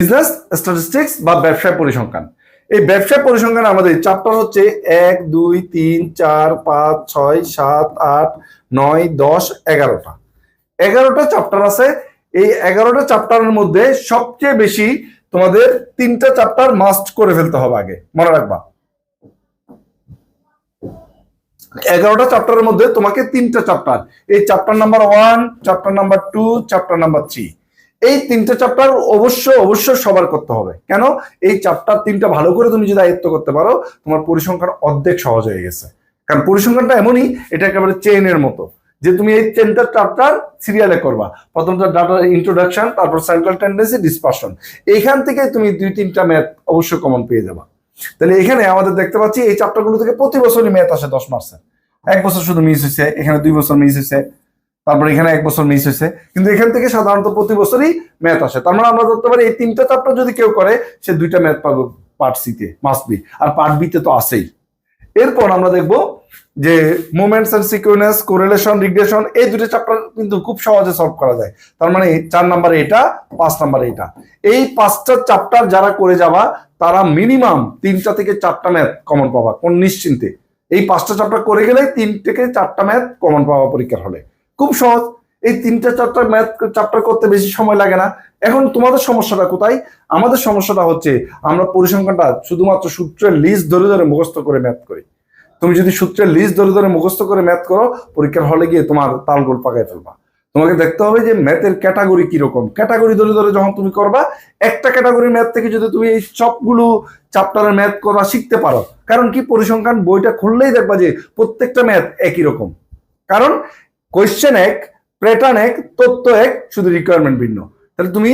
Business statistics বা ব্যবসায় পরিসংখ্যান। এই ব্যবসায় পরিসংখ্যান আমাদের চ্যাপ্টার হচ্ছে এক, দুই, তিন, চার, পাঁচ, ছয়, সাত, আট, নয়, দশ, এগারোটা। এগারোটা চ্যাপ্টার আছে। এই এগারোটা চ্যাপ্টারের মধ্যে সবচেয়ে বেশি তোমাদের তিনটা চ্যাপ্টার মাস্ট করে ফেলতে হবে আগে। মনে রাখবা। এগারোটা চ্যাপ্টারের মধ্যে তোমাকে তিনটা চ্যাপ্টার এই chapter number one chapter number two chapter number three এই তিনটা চ্যাপ্টার অবশ্য অবশ্যই সবার করতে হবে। কেন? এই চ্যাপ্টার তিনটা ভালো করে তুমি যদি আয়ত্ত করতে পারো, তোমার পরিসংখ্যান অর্ধেক সহজ হয়ে গেছে। কারণ পরিসংখ্যানটা এমনই, এটা একেবারে চেইনের মতো। যে তুমি এই চেনটা চ্যাপ্টার সিরিয়ালে করবা। প্রথমটা ডাটা ইন্ট্রোডাকশন তারপর সেন্ট্রাল টেন্ডেন্সি ডিসপারশন এইখান থেকে তুমি দুই, তিনটা ম্যাথ অবশ্যই কমন পেয়ে যাবা। তাহলে এখানে আমাদের দেখতে পাচ্ছি, এই চ্যাপ্টারগুলো থেকে প্রতি বছরই ম্যাথ আসে দশ মার্কসের এক বছর শুধু মিস হয়েছে এখানে দুই বছর মিস হয়েছে তারপর এখানে এক বছর মিস হয়েছে। কিন্তু এখান থেকে সাধারণত প্রতি বছরই ম্যাথ আসে। তার মানে আমরা ধরতে পারি এই তিনটা চ্যাপ্টার যদি কেউ করে, সে দুইটা ম্যাথ পাবে পার্ট সিতে মাস্ট বি আর পার্ট বিতে তো আসেই এরপর আমরা দেখব যে movements and sequence correlation regression এই দুটো চ্যাপ্টার কিন্তু খুব সহজে সলভ করা যায়। তার মানে চার নাম্বারে এটা, পাঁচ নাম্বারে এটা। এই পাঁচটা চ্যাপ্টার যারা করে যাবা, তারা মিনিমাম তিনটা থেকে চারটা ম্যাথ কমন পাবা, কোন নিশ্চিন্তে। এই পাঁচটা চ্যাপ্টার করে গেলে তিন থেকে চারটা ম্যাথ কমন পাওয়া পরীক্ষার হলে। খুব সহজ। এই তিনটা চারটা ম্যাথ চ্যাপ্টার করতে বেশি সময় লাগে না। এখন তোমাদের সমস্যাটা কোথায়? আমাদের সমস্যাটা হচ্ছে, আমরা পরিসংখ্যানটা শুধুমাত্র সূত্রের লিস্ট ধরে ধরে মুখস্থ করে ম্যাথ করি। তুমি যদি সূত্রের লিস্ট ধরে ধরে মুখস্থ করে ম্যাথ করো, পরীক্ষার হলে গিয়ে তোমার তালগোল পাকায় ফেলবা। তোমাকে দেখতে হবে যে ম্যাথের ক্যাটাগরি কীরকম। ক্যাটাগরি ধরে ধরে যখন তুমি করবা, একটা ক্যাটাগরি ম্যাথ থেকে যদি তুমি এই সবগুলো চ্যাপ্টারের ম্যাথ করা শিখতে পারো, কারণ কি পরিসংখ্যান বইটা খুললেই দেখবা যে প্রত্যেকটা ম্যাথ একই রকম। কারণ কোয়েশ্চেন এক প্যাটার্ন এক তথ্য এক, শুধু রিকোয়ারমেন্ট ভিন্ন। তাহলে তুমি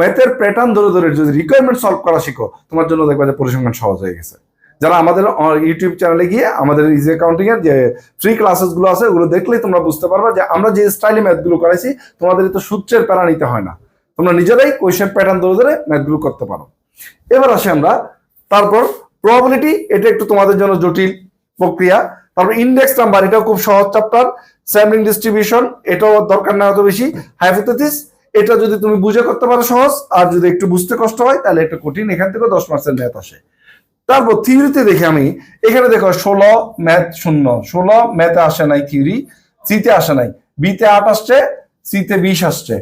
ম্যাথের প্যাটার্ন ধরে ধরে যদি রিকোয়ারমেন্ট সলভ করা শিখো, তোমার জন্য দেখবা যে পরিসংখ্যান সহজ হয়ে গেছে। যারা আমাদের ইউটিউব চ্যানেলে গিয়ে আমাদের ইজি অ্যাকাউন্টিং এর যে ফ্রি ক্লাসেসগুলো আছে, ওগুলো দেখলেই তোমরা বুঝতে পারবা যে আমরা যে স্টাইলে ম্যাথগুলো করাইছি, তোমাদের তো সূত্রের প্যারা নিতে হয় না। তোমরা নিজেরাই কোয়েশ্চেন প্যাটার্ন ধরে ধরে ম্যাথগুলো করতে পারো। এবার আসি আমরা, তারপর প্রবাবিলিটি এটা একটু তোমাদের জন্য জটিল। প্রক্রিয়া। তারপর ইন্ডেক্স নাম্বার এটাও খুব সহজ চ্যাপ্টার স্যাম্পলিং ডিস্ট্রিবিউশন এটাও দরকার না অত বেশি। হাইপোথেসিস এটা যদি তুমি বুঝে করতে পারো সহজ, আর যদি একটু বুঝতে কষ্ট হয়, তাহলে এটা কঠিন, এখান থেকে দশ মার্কসের ম্যাথ আসে। তারপর থিওরিতে দেখি আমি, এখানে দেখো ষোলো ম্যাথ শূন্য। ষোলো ম্যাথে আসে নাই থিওরি সিতে আসে নাই। বিতে আট আসছে সিতে বিশ আসছে।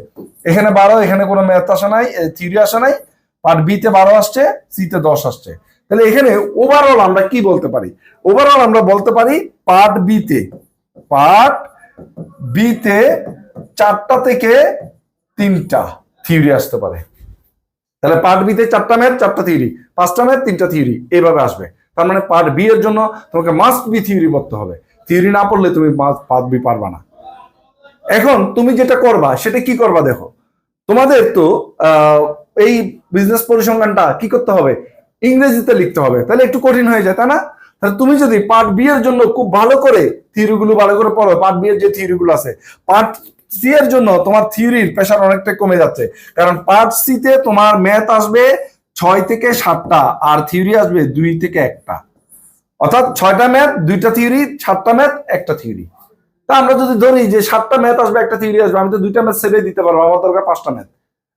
এখানে বারো, এখানে কোনো ম্যাথ আসে নাই থিওরি আসে নাই। পার্ট বিতে বারো আসছে সিতে দশ আসছে। তাহলে এখানে ওভারঅল আমরা কি বলতে পারি? ওভারঅল আমরা বলতে পারি পার্ট বিতে পার্ট বিতে চারটা থেকে তিনটা থিওরি আসতে পারে। তাহলে পার্ট বিতে চারটা ম্যাথ চারটা থিওরি পাঁচটা ম্যাথ তিনটা থিওরি এইভাবে আসবে। তার মানে পার্ট বি এর জন্য তোমাকে মাস্ট বি থিওরি পড়তে হবে। থিওরি না পড়লে তুমি পার্ট বি পারবা না। এখন তুমি যেটা করবা, সেটা কি করবা দেখো? তোমাদের তো এই বিজনেস পরিসংখ্যানটা কি করতে হবে? ইংরেজিতে লিখতে হবে। তাহলে একটু কঠিন হয়ে যায়, তাই না? তাহলে তুমি যদি পার্ট বি এর জন্য খুব ভালো করে থিওরিগুলো ভালো করে পড়ো পার্ট বি এর যে থিওরিগুলো আছে পার্ট সি এর জন্য তোমার থিওরির প্রেশার অনেকটা কমে যাচ্ছে। কারণ পার্ট সি তে তোমার ম্যাথ আসবে ছয় থেকে সাতটা, আর থিওরি আসবে দুই থেকে একটা। অর্থাৎ ছয়টা ম্যাথ দুইটা থিওরি সাতটা ম্যাথ একটা থিওরি তা আমরা যদি ধরি যে সাতটা ম্যাথ আসবে, একটা থিওরি আসবে, আমি তো দুইটা ম্যাথ সেরে দিতে পারব, আমার দরকার পাঁচটা ম্যাথ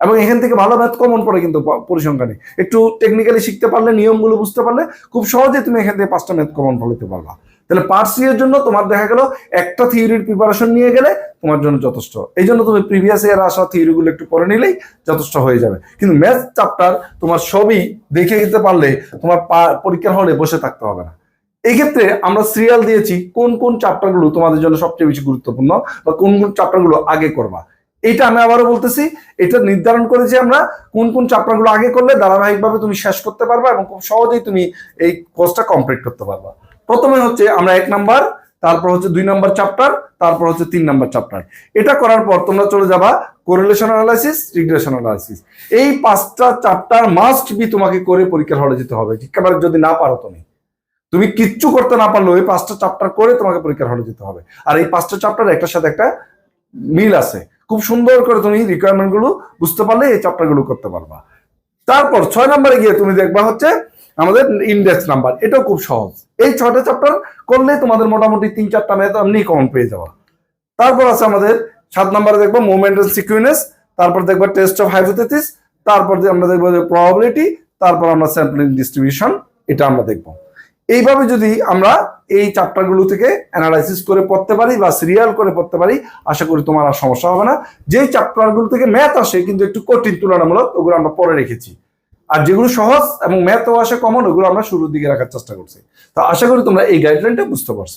এবং এখান থেকে ভালো ম্যাথ কমন পড়ে কিন্তু পরিসংখ্যানে। একটু টেকনিক্যালি শিখতে পারলে, নিয়মগুলো বুঝতে পারলে খুব সহজে তুমি এখান থেকে পাঁচটা ম্যাথ কমন ফলাতে পারবা। তাহলে পার্ট সি এর জন্য তোমার দেখা গেল একটা থিওরির প্রিপারেশন নিয়ে গেলে তোমার জন্য যথেষ্ট। এই জন্য তুমি প্রিভিয়াস ইয়ার আসা থিওরিগুলো একটু পড়ে নিলেই যথেষ্ট হয়ে যাবে। কিন্তু ম্যাথ চ্যাপ্টার তোমার সবই দেখে দিতে পারলে তোমার পরীক্ষার হলে বসে থাকতে হবে না। এই ক্ষেত্রে আমরা সিরিয়াল দিয়েছি কোন কোন চ্যাপ্টারগুলো তোমাদের জন্য সবচেয়ে বেশি গুরুত্বপূর্ণ বা কোন কোন চ্যাপ্টারগুলো আগে করবা। এটা আমি আবারও বলতেছি, এটা নির্ধারণ করেছি আমরা কোন কোন চ্যাপ্টারগুলো আগে করলে ধারাবাহিকভাবে তুমি শেষ করতে পারবা এবং খুব সহজেই তুমি এই কোর্সটা কমপ্লিট করতে পারবা। প্রথমে হচ্ছে আমরা এক নাম্বার, তারপর হচ্ছে দুই নাম্বার চ্যাপ্টার তারপর হচ্ছে তিন নাম্বার চ্যাপ্টার এটা করার পর তোমরা চলে যাবা কোরিলেশন অ্যানালাইসিস রিগ্রেশন অ্যানালাইসিস এই পাঁচটা চ্যাপ্টার মাস্ট বি তোমাকে করে পরীক্ষার হলে যেতে হবে। একেবারে যদি না পারো তুমি। তুমি কিচ্ছু করতে না পারলেও এই পাঁচটা চ্যাপ্টার করে তোমাকে পরীক্ষার হলে যেতে হবে। আর এই পাঁচটা চ্যাপ্টার একটার সাথে একটা মিল আছে। খুব সুন্দর করে তুমি রিকোয়ারমেন্টগুলো বুঝতে পারলে, এই চ্যাপ্টারগুলো করতে পারবা। তারপর ছয় নম্বরে গিয়ে তুমি দেখবা হচ্ছে আমাদের ইন্ডেক্স নাম্বার এটাও খুব সহজ। এই ছয়টা চ্যাপ্টার করলে তোমাদের মোটামুটি তিন চারটা ম্যাথ এমনি কমন পেয়ে যাওয়া তারপর আছে আমাদের সাত নম্বরে দেখব মুভমেন্ট এন্ড সিকুয়েন্স তারপর দেখবা টেস্ট অফ হাইপোথেসিস তারপর আমরা দেখব যে প্রবাবিলিটি তারপর আমরা স্যাম্পলিং ডিস্ট্রিবিউশন এটা আমরা দেখব। এইভাবে যদি আমরা এই চ্যাপ্টারগুলো থেকে অ্যানালাইসিস করে পড়তে পারি বা সিরিয়াল করে পড়তে পারি, আশা করি তোমার আর সমস্যা হবে না। যেই চ্যাপ্টারগুলো থেকে ম্যাথ আসে, কিন্তু একটু কঠিন তুলনামূলক, ওগুলো আমরা পরে রেখেছি। আর যেগুলো সহজ এবং ম্যাথও আসে কমন ওগুলো আমরা শুরুর দিকে রাখার চেষ্টা করছি। তা আশা করি তোমরা এই গাইডলাইনটা বুঝতে পারছ।